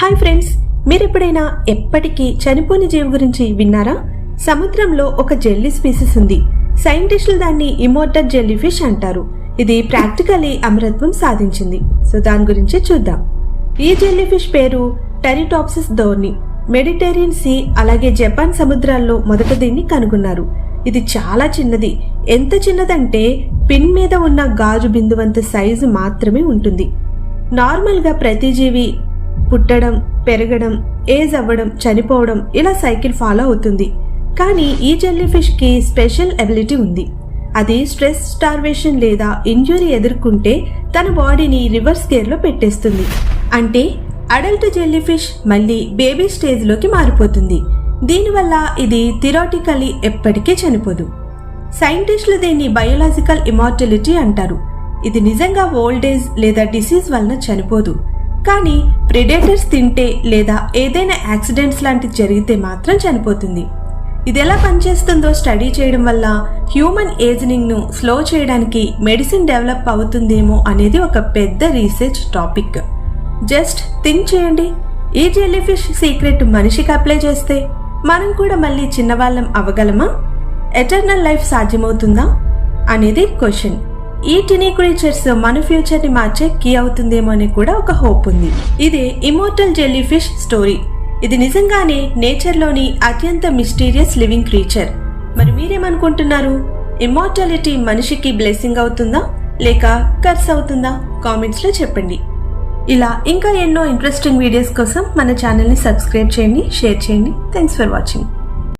Hi friends మీరు ఎప్పుడైనా ఎప్పటికీ చనిపోని జీవి గురించి విన్నారా? సముద్రంలో ఒక జెల్లీ స్పీసీస్ ఉంది. సైంటిస్టులు దాన్ని ఇమోర్టల్ జెల్లీ ఫిష్ అంటారు. ఇది ప్రాక్టికలీ అమరత్వం సాధించింది. సో దాని గురించి చూద్దాం. ఈ జెల్లీ ఫిష్ పేరు టెరిటాప్సిస్ ధోర్ని. మెడిటేరియన్ సీ అలాగే జపాన్ సముద్రాల్లో మొదట దీన్ని కనుగొన్నారు. ఇది చాలా చిన్నది. ఎంత చిన్నదంటే పిన్ మీద ఉన్న గాజు బిందువంత సైజు మాత్రమే ఉంటుంది. నార్మల్గా ప్రతి జీవి పుట్టడం పెరగడం ఏజ్ అవ్వడం చనిపోవడం ఇలా సైకిల్ ఫాలో అవుతుంది. కానీ ఈ జెల్లీ ఫిష్కి స్పెషల్ ఎబిలిటీ ఉంది. అది స్ట్రెస్ స్టార్వేషన్ లేదా ఇంజురీ ఎదుర్కొంటే తన బాడీని రివర్స్ గేర్లో పెట్టేస్తుంది. అంటే అడల్ట్ జెల్లీ ఫిష్ మళ్ళీ బేబీ స్టేజ్లోకి మారిపోతుంది. దీనివల్ల ఇది థిరాటికలీ ఎప్పటికీ చనిపోదు. సైంటిస్టులు దీన్ని బయోలాజికల్ ఇమార్టిలిటీ అంటారు. ఇది నిజంగా ఓల్డేజ్ లేదా డిసీజ్ వలన చనిపోదు. కానీ ప్రిడేటర్స్ తింటే లేదా ఏదైనా యాక్సిడెంట్స్ లాంటివి జరిగితే మాత్రం చనిపోతుంది. ఇది ఎలా పనిచేస్తుందో స్టడీ చేయడం వల్ల హ్యూమన్ ఏజనింగ్ను స్లో చేయడానికి మెడిసిన్ డెవలప్ అవుతుందేమో అనేది ఒక పెద్ద రీసెర్చ్ టాపిక్ జస్ట్ థింక్ చేయండి. ఈ జెల్లీ ఫిష్ సీక్రెట్ మనిషికి అప్లై చేస్తే మనం కూడా మళ్ళీ చిన్నవాళ్ళం అవ్వగలమా ఎటర్నల్ లైఫ్ సాధ్యమవుతుందా? అనేది క్వశ్చన్ ఈ టినీ క్రీచర్స్ మన ఫ్యూచర్ని మార్చే కీ అవుతుందేమో అని కూడా ఒక హోప్ ఉంది. ఇది ఇమోర్టల్ జెల్లీ ఫిష్ స్టోరీ ఇది నిజంగానే నేచర్లోని అత్యంత మిస్టీరియస్ లివింగ్ క్రీచర్ మరి మీరేమనుకుంటున్నారు? ఇమోర్టాలిటీ మనిషికి బ్లెస్సింగ్ అవుతుందా? లేక కర్స్ అవుతుందా? కామెంట్స్లో చెప్పండి. ఇలా ఇంకా ఎన్నో ఇంట్రెస్టింగ్ వీడియోస్ కోసం మన ఛానల్ని సబ్స్క్రైబ్ చేయండి షేర్ చేయండి. Thanks for watching